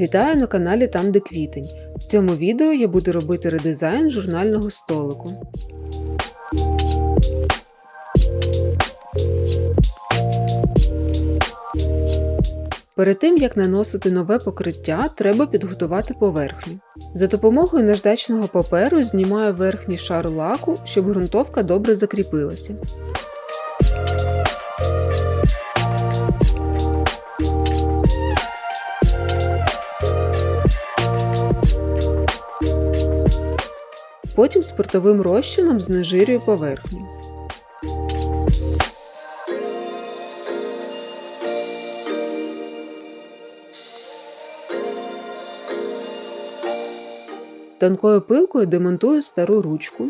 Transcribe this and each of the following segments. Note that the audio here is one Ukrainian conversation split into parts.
Вітаю на каналі Там де квітень. В цьому відео я буду робити редизайн журнального столику. Перед тим як наносити нове покриття, треба підготувати поверхню. За допомогою наждачного паперу знімаю верхній шар лаку, щоб ґрунтовка добре закріпилася. Потім спиртовим розчином знежирюю поверхню. Тонкою пилкою демонтую стару ручку.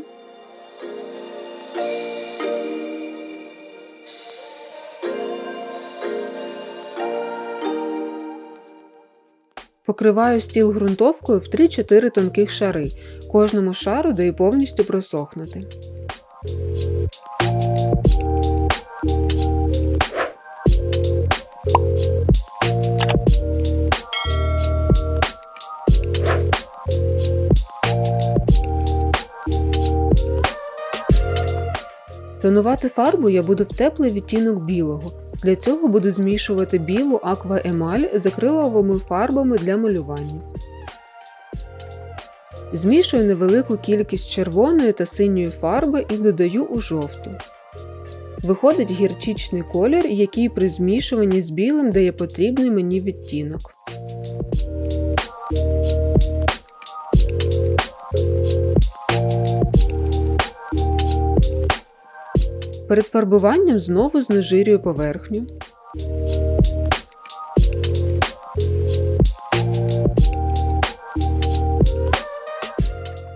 Покриваю стіл ґрунтовкою в 3-4 тонких шари. Кожному шару даю повністю просохнути. Тонувати фарбу я буду в теплий відтінок білого. Для цього буду змішувати білу акваемаль з акриловими фарбами для малювання. Змішую невелику кількість червоної та синьої фарби і додаю у жовту. Виходить гірчичний колір, який при змішуванні з білим дає потрібний мені відтінок. Перед фарбуванням знову знежирюю поверхню.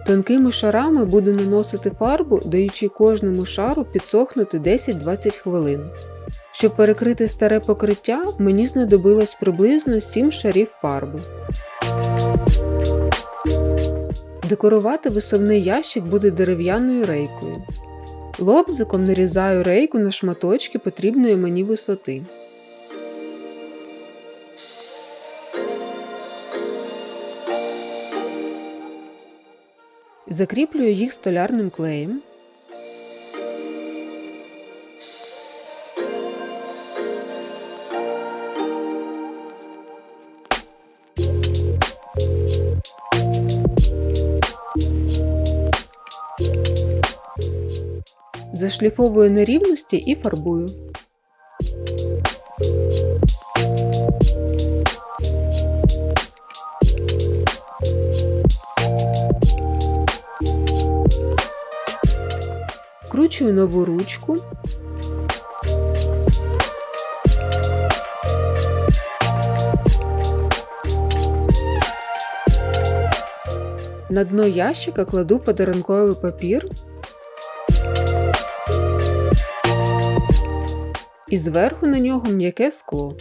Тонкими шарами буду наносити фарбу, даючи кожному шару підсохнути 10-20 хвилин. Щоб перекрити старе покриття, мені знадобилось приблизно 7 шарів фарби. Декорувати висувний ящик буде дерев'яною рейкою. Лобзиком нарізаю рейку на шматочки потрібної мені висоти. Закріплюю їх столярним клеєм. Зашліфовую нерівності і фарбую. Вкручую нову ручку. На дно ящика кладу подарунковий папір і зверху на нього м'яке скло.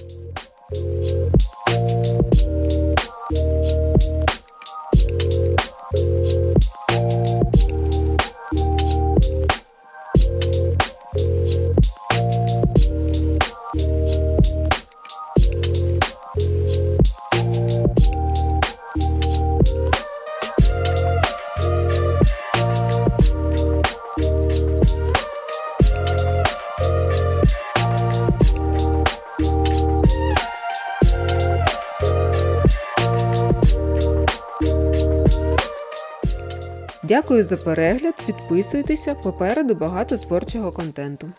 Дякую за перегляд, підписуйтеся, попереду багато творчого контенту.